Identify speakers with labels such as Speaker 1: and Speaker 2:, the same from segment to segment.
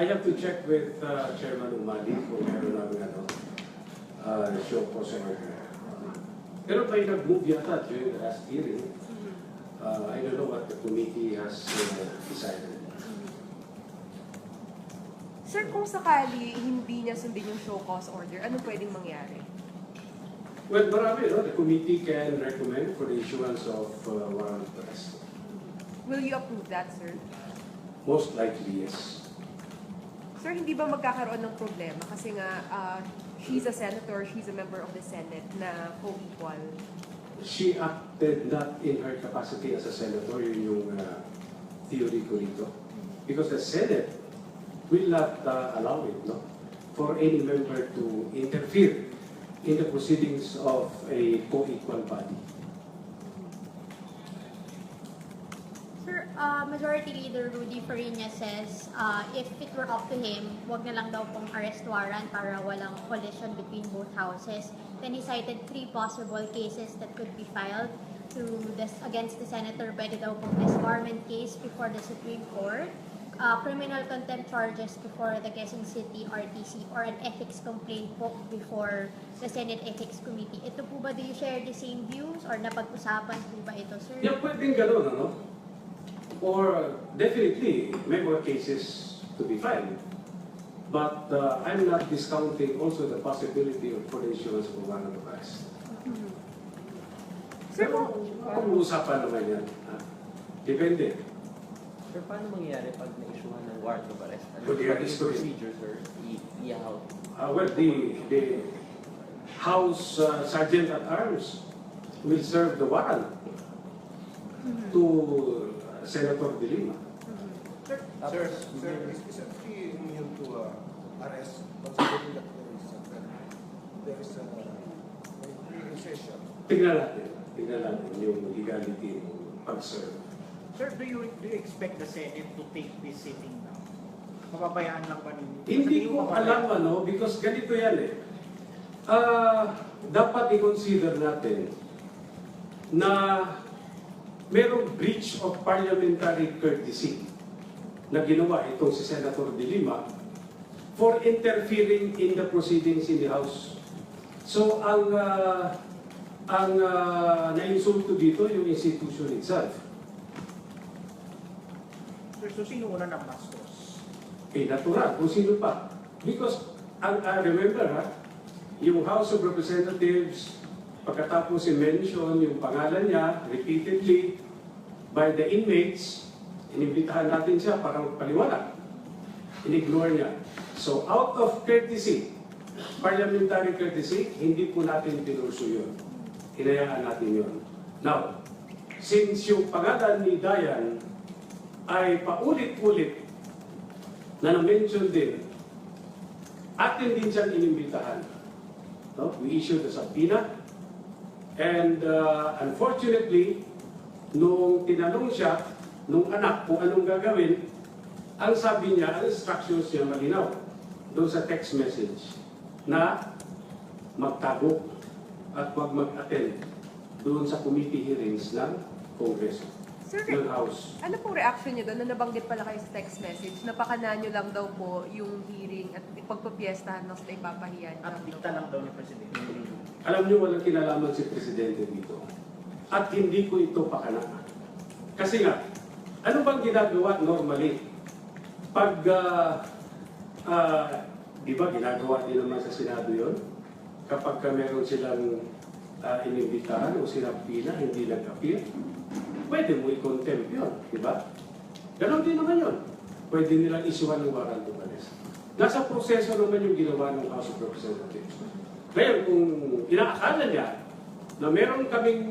Speaker 1: I have to check with uh, Chairman Umali kung meron namin ano, uh, show po sa order. Pero may nag-move yata during the last hearing. Uh, I don't know what the committee has uh, decided.
Speaker 2: Sir, kung sakali hindi niya sundin yung show cause order, ano pwedeng mangyari?
Speaker 1: Well, marami, no? The committee can recommend for the issuance of uh, warrant of arrest.
Speaker 2: Will you approve that, sir?
Speaker 1: Most likely, yes.
Speaker 2: Sir, hindi ba magkakaroon ng problema? Kasi nga, uh, she's a senator, she's a member of the Senate na co-equal.
Speaker 1: She acted not in her capacity as a senator, yun yung uh, theory ko rito. Because the Senate will not uh, allow it, no? For any member to interfere in the proceedings of a co-equal body.
Speaker 3: Sir, uh, Majority Leader Rudy Farina says uh, if it were up to him, wag na lang daw pong arrest warrant para walang collision between both houses. Then he cited three possible cases that could be filed to this, against the senator. Pwede daw pong disbarment case before the Supreme Court, uh, criminal contempt charges before the Quezon City RTC, or an ethics complaint po before the Senate Ethics Committee. Ito po ba, do you share the same views or napag-usapan po ba ito, sir?
Speaker 1: Yeah, pwedeng ganun, ano? Or definitely, may more cases to be filed. But uh, I'm not discounting also the possibility of for the issuance of a warrant of arrest.
Speaker 2: Sir,
Speaker 1: Pero
Speaker 2: kung,
Speaker 1: pag-uusapan naman yan. ha? Depende.
Speaker 4: Sir, paano mangyayari pag na-issuehan ng warrant of arrest? Ano
Speaker 1: Pwede
Speaker 4: ba
Speaker 1: yan,
Speaker 4: yung procedure, sir? I- I-how?
Speaker 1: Uh, well, the, the House uh, Sergeant at Arms will serve the warrant to Senator De Lima.
Speaker 5: Sir, sir, is, is it free immune to uh, arrest considering that there is a, there is a, a pre-recession?
Speaker 1: Tingnan natin. Tingnan natin yung legality ng pag-serve.
Speaker 6: Sir, do you, do you expect the Senate to take this sitting now? Mapabayaan lang ba ninyo?
Speaker 1: Hindi ko alam ano, because ganito yan eh. Ah, dapat i-consider natin na merong breach of parliamentary courtesy na ginawa itong si Senator De Lima for interfering in the proceedings in the House. So ang ah, ang ah, na-insulto dito yung institution itself.
Speaker 6: Sir, so sino una ng bastos?
Speaker 1: Eh, natural, kung sino pa. Because, ang, ah, remember ha, yung House of Representatives, pagkatapos i-mention yung pangalan niya repeatedly by the inmates, inimbitahan natin siya para paliwanag. Inignore niya. So, out of courtesy, parliamentary courtesy, hindi po natin pinurso yun. Hinayaan natin yun. Now, since yung pangalan ni Dayan ay paulit-ulit na na-mention din, atin din siyang inimbitahan. No? We issued a subpoena and uh, unfortunately, nung tinanong siya, nung anak kung anong gagawin, ang sabi niya, ang instructions niya malinaw doon sa text message na magtago at wag mag-attend doon sa committee hearings ng Kongreso,
Speaker 2: sir,
Speaker 1: ng House.
Speaker 2: ano pong reaction niyo doon na nabanggit pala kayo sa text message? Napakana niyo lang daw po yung hearing at ipagpapiestahan ng sa ipapahiyan.
Speaker 6: At dikta lang daw ni Presidente.
Speaker 1: Alam niyo, walang kinalaman si Presidente dito. At hindi ko ito pakana. Kasi nga, ano bang ginagawa normally? Pag, ah, ah, di ba ginagawa din naman sa Senado yon Kapag ka meron silang uh, inimbitahan o sinapila, hindi nag-appear, pwede mo i-contempt yun, di ba? Ganon din naman yun. Pwede nilang isuwan ng warrant of arrest. Nasa proseso naman yung ginawa ng House of Representatives. Ngayon, kung inaakala niya na meron kaming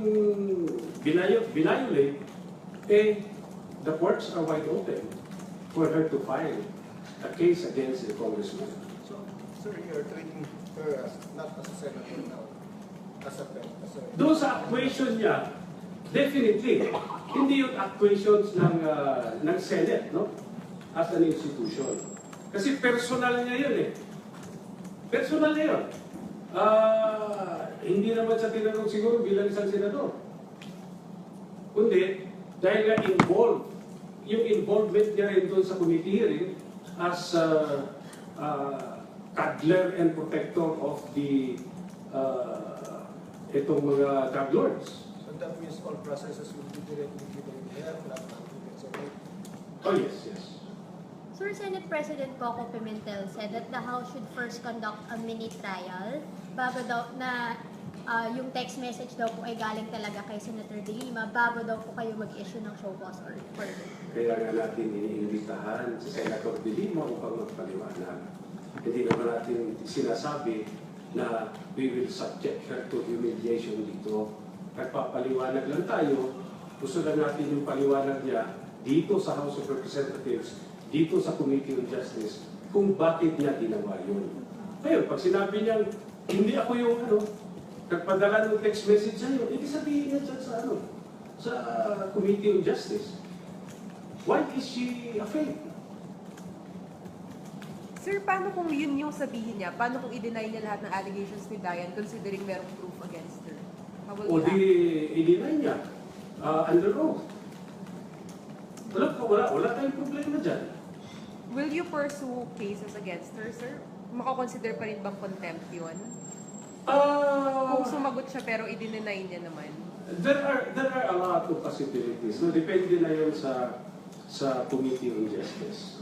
Speaker 1: binayo, binayolate, eh, the courts are wide open for her to file a case against the congressman.
Speaker 5: So, sir, you're treating her as, not as a senator now, as a, as a...
Speaker 1: Doon sa actuation niya, definitely, hindi yung actuations ng, ah, ng Senate, no? As an institution. Kasi personal niya yun eh. Personal niya yun. Ah, hindi naman sa tinanong siguro bilang isang senador. Kundi, dahil nga involved, yung involvement niya rin doon sa committee hearing, as uh, uh, cuddler and protector of the uh, itong mga drug lords.
Speaker 5: That means all processes will be directly given to her, not okay?
Speaker 1: Oh yes, yes.
Speaker 3: Sir, Senate President Coco Pimentel said that the House should first conduct a mini trial bago daw na ah, yung text message daw po ay galing talaga kay Senator De Lima bago daw po kayo mag-issue ng show cause order.
Speaker 1: Kaya nga natin iniimbitahan si Senator De Lima upang magpaliwanag. Hindi naman natin sinasabi na we will subject her to humiliation dito. Nagpapaliwanag lang tayo. Gusto lang natin yung paliwanag niya dito sa House of Representatives, dito sa Committee on Justice, kung bakit niya ginawa yun. Ngayon, pag sinabi niya, hindi ako yung ano, nagpadala ng text message sa'yo, hindi sabihin niya dyan sa ano, sa uh, Committee on Justice. Why is she afraid?
Speaker 2: Sir, paano kung yun yung sabihin niya? Paano kung i-deny niya lahat ng allegations ni Diane considering merong proof against her?
Speaker 1: O
Speaker 2: you
Speaker 1: di, i-deny niya. Uh, under oath. Wala, wala, wala tayong problema dyan.
Speaker 2: Will you pursue cases against her, sir? Makakonsider pa rin bang contempt yun?
Speaker 1: Ah,
Speaker 2: Kung sumagot siya pero i-deny niya naman.
Speaker 1: there are there are a lot of possibilities. No, depende na yun sa sa Committee on Justice.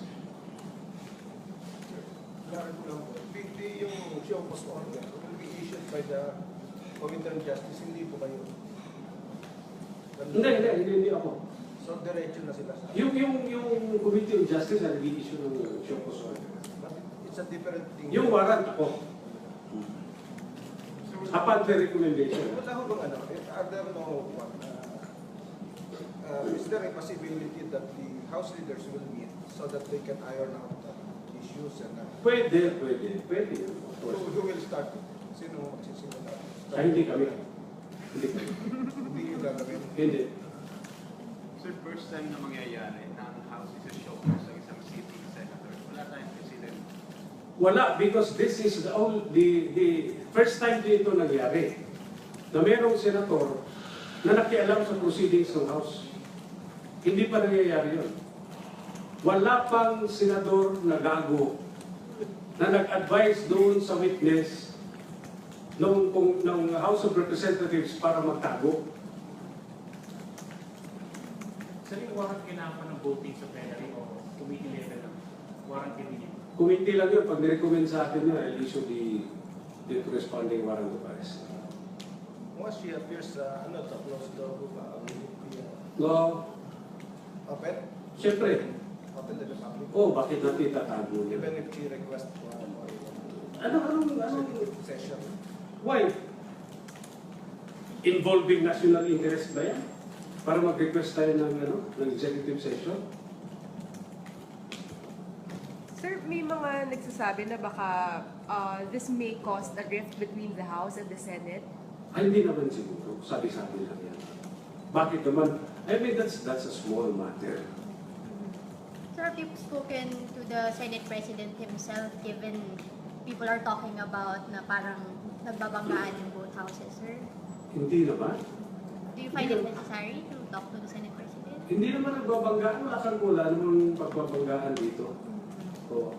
Speaker 5: The, yung show cause order will be issued by the Committee on Justice, hindi po kayo.
Speaker 1: Hindi, hindi, hindi, hindi ako.
Speaker 5: So, diretso na sila sa...
Speaker 1: Yung, yung, yung Committee on Justice ang nag-issue ng show.
Speaker 5: But it's a different thing.
Speaker 1: Yung warrant ako. Upon the recommendation.
Speaker 5: Wala ho bang ano, are there no, uh, uh, is there a possibility that the House leaders will meet so that they can iron out uh, issues and uh,
Speaker 1: Pwede, pwede, pwede. Of
Speaker 5: who,
Speaker 1: course.
Speaker 5: who will start? Sino magsisimula?
Speaker 1: Ay, hindi kami. Hindi kami.
Speaker 5: Hindi yung gagawin.
Speaker 1: Hindi.
Speaker 7: Sir, first time na mangyayari na ang House is a showcase sa isang sitting senator. Wala tayong president.
Speaker 1: Wala, because this is the, all, the, the first time dito nangyari na merong senator na nakialam sa proceedings ng House. Hindi pa nangyayari yun. Wala pang senador na gago na nag-advise doon sa witness ng, kung, ng House of Representatives para magtago.
Speaker 6: Sir, yung warrant kailangan pa ng voting sa plenary o committee level lang? Warrant committee.
Speaker 1: Committee lang yun. Pag nirecommend sa akin yun, I'll issue the, the corresponding warrant of arrest.
Speaker 5: Once she appears, uh, ano, to close door ba? Be uh,
Speaker 1: No,
Speaker 5: open?
Speaker 1: siyempre.
Speaker 5: Open to the public?
Speaker 1: Oh, bakit natin tatago
Speaker 5: Even
Speaker 1: niya?
Speaker 5: if she requests for
Speaker 1: Ano, anong, anong,
Speaker 5: session?
Speaker 1: Why? Involving national interest ba yan? Para mag-request tayo ng, ano, ng executive session?
Speaker 2: Sir, may mga nagsasabi na baka uh, this may cause a rift between the House and the Senate.
Speaker 1: Ay, hindi naman siguro. Sabi-sabi lang yan. Bakit naman? I mean, that's, that's a small matter.
Speaker 3: Sir, have you spoken to the Senate President himself given people are talking about na parang nagbabanggaan in both houses, sir?
Speaker 1: Hindi naman.
Speaker 3: Do you find it necessary to talk to the Senate President?
Speaker 1: Hindi naman nagbabanggaan. Wala kang wala namang pagbabanggaan dito. Oh.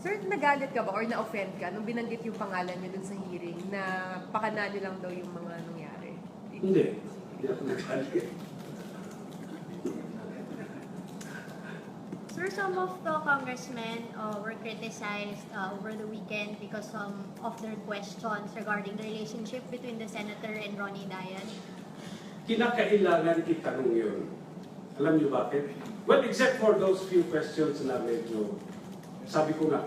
Speaker 2: Sir, nagalit ka ba or na-offend ka nung binanggit yung pangalan niyo dun sa hearing na pakana niyo lang daw yung mga nangyari?
Speaker 1: Hindi. Hindi ako nagalit.
Speaker 3: Some of the congressmen uh, were criticized uh, over the weekend because um, of their questions regarding the relationship between the senator and Ronnie Dayan.
Speaker 1: kinakailangan itanong yun. Alam niyo bakit? Well, except for those few questions na medyo, sabi ko nga,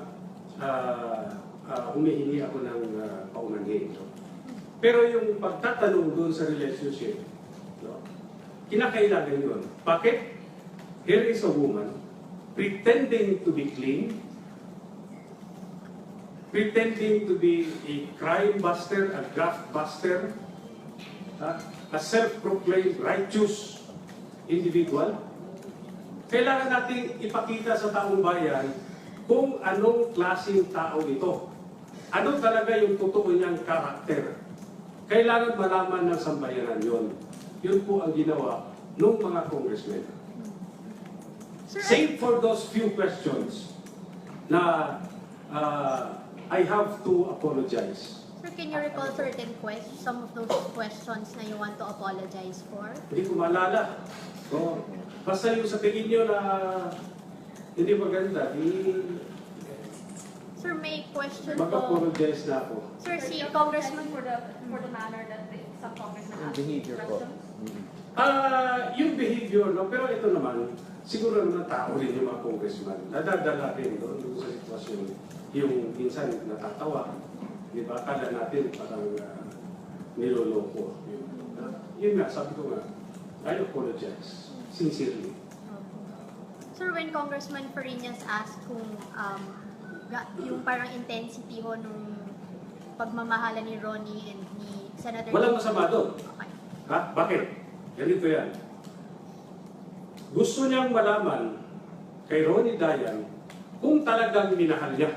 Speaker 1: ah ah, humihingi ako ng uh, paumanhin. No? Pero yung pagtatanong doon sa relationship, no? kinakailangan yun. Bakit? Here is a woman pretending to be clean, pretending to be a crime buster, a graft buster, ha? a self-proclaimed righteous individual, kailangan nating ipakita sa taong bayan kung anong klaseng tao ito. Ano talaga yung totoo niyang karakter. Kailangan malaman ng sambayanan yon. Yun po ang ginawa ng mga congressmen.
Speaker 3: Sir,
Speaker 1: Save for those few questions na uh, I have to apologize.
Speaker 3: Sir, can you recall certain questions, some of those questions na you want to apologize for?
Speaker 1: Hindi ko maalala. So, basta yung sa tingin nyo na hindi maganda, di
Speaker 3: Sir, may question po.
Speaker 1: mag-apologize na ako.
Speaker 3: Sir, si Congressman
Speaker 8: for the for the manner that the, some congressmen ask
Speaker 4: behavior po.
Speaker 8: questions.
Speaker 4: Mm.
Speaker 1: Ah, yung behavior, no? pero ito naman, siguro naman tao rin yung mga congressman. Nadadala rin doon doon sa sitwasyon. Yung minsan natatawa. Di ba? Akala natin parang uh, niloloko. Yun. Ah, yun nga, sabi ko nga, I apologize. Sincerely.
Speaker 3: Sir, when Congressman Farinas asked kung um, yung parang intensity ho nung pagmamahala ni Ronnie and ni Senator...
Speaker 1: Walang masama doon.
Speaker 3: Okay.
Speaker 1: Ha? Bakit? Ganito yan. Gusto niyang malaman kay Ronnie Dayan kung talagang minahal niya.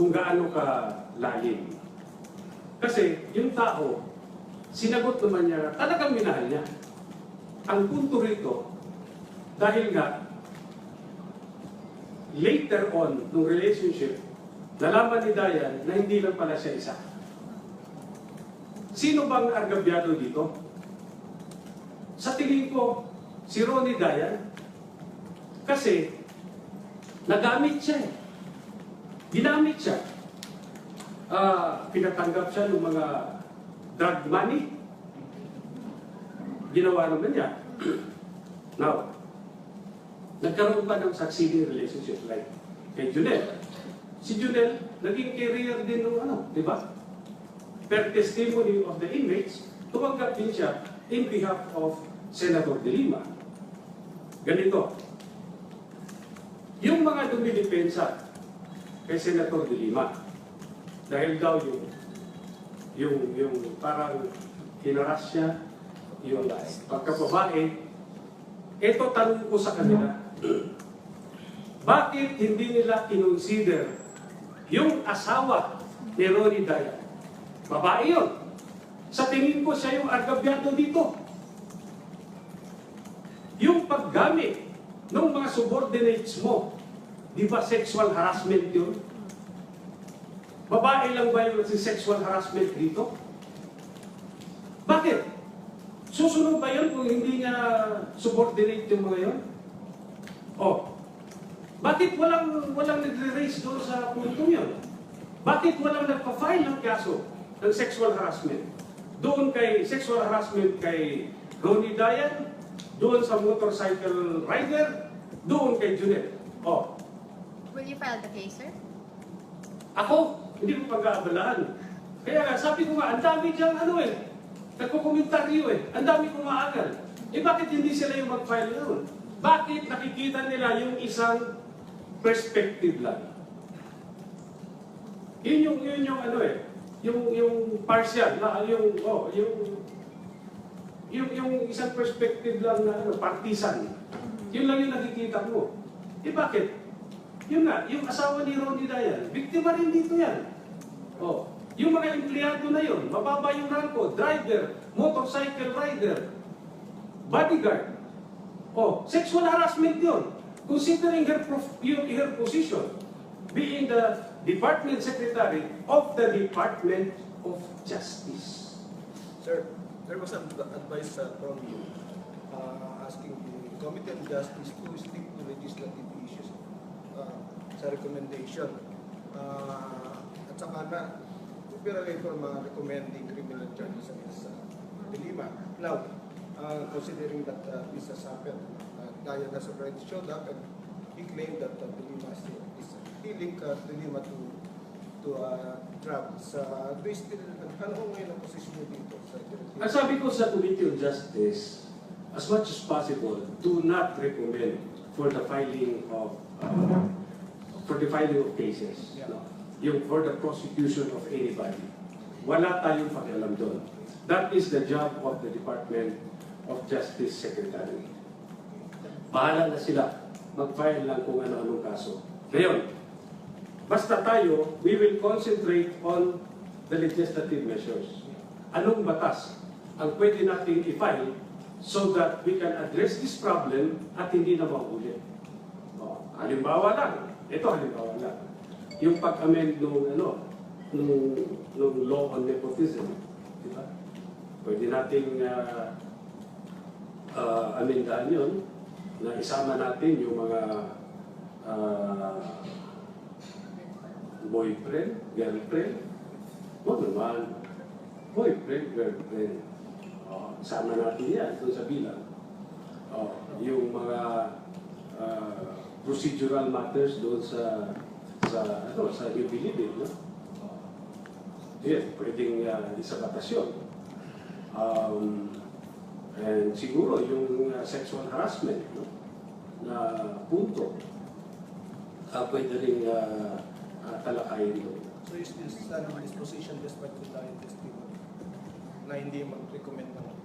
Speaker 1: Kung gaano ka lalim. Kasi yung tao, sinagot naman niya talagang minahal niya. Ang punto rito, dahil nga, later on, nung relationship, nalaman ni Dayan na hindi lang pala siya isa. Sino bang argabyado dito? Sa tingin ko, si Ronnie Dayan. Kasi, nagamit siya eh. Ginamit siya. Ah, pinatanggap siya ng mga drug money. Ginawa naman niya. Now, nagkaroon pa ng succeeding relationship like kay Junel. Si Junel, naging career din ng ano, di ba? per testimony of the inmates, tumanggap din siya in behalf of Senator De Lima. Ganito, yung mga dumilipensa kay Senator De Lima, dahil daw yung yung yung parang hinaras siya, yung pagkababae, ito tanong ko sa kanila, bakit hindi nila kinonsider yung asawa ni Ronnie Dayan? Babae yun. Sa tingin ko siya yung argabyado dito. Yung paggamit ng mga subordinates mo, di ba sexual harassment yun? Babae lang ba yung sexual harassment dito? Bakit? Susunod ba yun kung hindi niya subordinate yung mga yun? Oh, bakit walang walang nagre-raise doon sa puntong yun? Bakit walang nagpa-file ng kaso ng sexual harassment? Doon kay sexual harassment kay Ronnie Dayan, doon sa motorcycle rider, doon kay Junet. Oh,
Speaker 3: Will you file the case, sir?
Speaker 1: ako, hindi ko pag-aabalaan. Kaya nga, sabi ko nga, ang dami diyang ano eh, nagkukomentaryo eh, ang dami kumaagal. Eh bakit hindi sila yung mag-file yun? Bakit nakikita nila yung isang perspective lang? Yun yung, yun yung ano eh, yung, yung partial, na, yung, oh, yung, yung, yung isang perspective lang na ano, partisan. Yun lang yung nakikita mo. Eh bakit? Yun nga, yung asawa ni Ronnie Dayan, biktima rin dito yan. Oh, yung mga empleyado na yun, mababa yung ranko, driver, motorcycle rider, bodyguard. Oh, sexual harassment yun. Considering her, yung, her position, being the Department Secretary of the Department of Justice.
Speaker 5: Sir, there was some advice uh, from you uh, asking the Committee on Justice to stick to legislative issues uh, sa recommendation. Uh, at saka na, liberally from uh, recommending criminal charges against uh, De Lima. Now, uh, considering that uh, this has happened, uh, Dayan has already showed up and he claimed that uh, De Lima is, is linked uh, De Lima to to uh. Uh, do you still, ano ho ngayon ang posisyon niyo dito? Sa
Speaker 1: Ang sabi ko sa Committee on Justice, as much as possible, do not recommend for the filing of uh, for the filing of cases.
Speaker 5: Yeah.
Speaker 1: No? Yung for the prosecution of anybody. Wala tayong pakialam doon. That is the job of the Department of Justice Secretary. Bahala na sila. Mag-file lang kung ano-anong kaso. Ngayon, basta tayo, we will concentrate on the legislative measures. Anong batas ang pwede nating i-file so that we can address this problem at hindi na maulit. Oh, halimbawa lang, ito halimbawa lang, yung pag-amend nung, ano, nung, nung law on nepotism, di ba? Pwede nating uh, uh, amendahan yun na isama natin yung mga uh, boyfriend, girlfriend, Huwag naman. Boyfriend, girlfriend. Oh, sama natin yan doon sa bilang. Oh, yung mga ah, procedural matters doon sa sa ano sa bilibid, no? Yan, pwedeng uh, isa batas yun. Um, and siguro yung uh, sexual harassment, no? Na punto, uh, pwede rin uh, uh, talakayin doon.
Speaker 5: So is this in this position despite the dire testimony na hindi mag-recommend ng?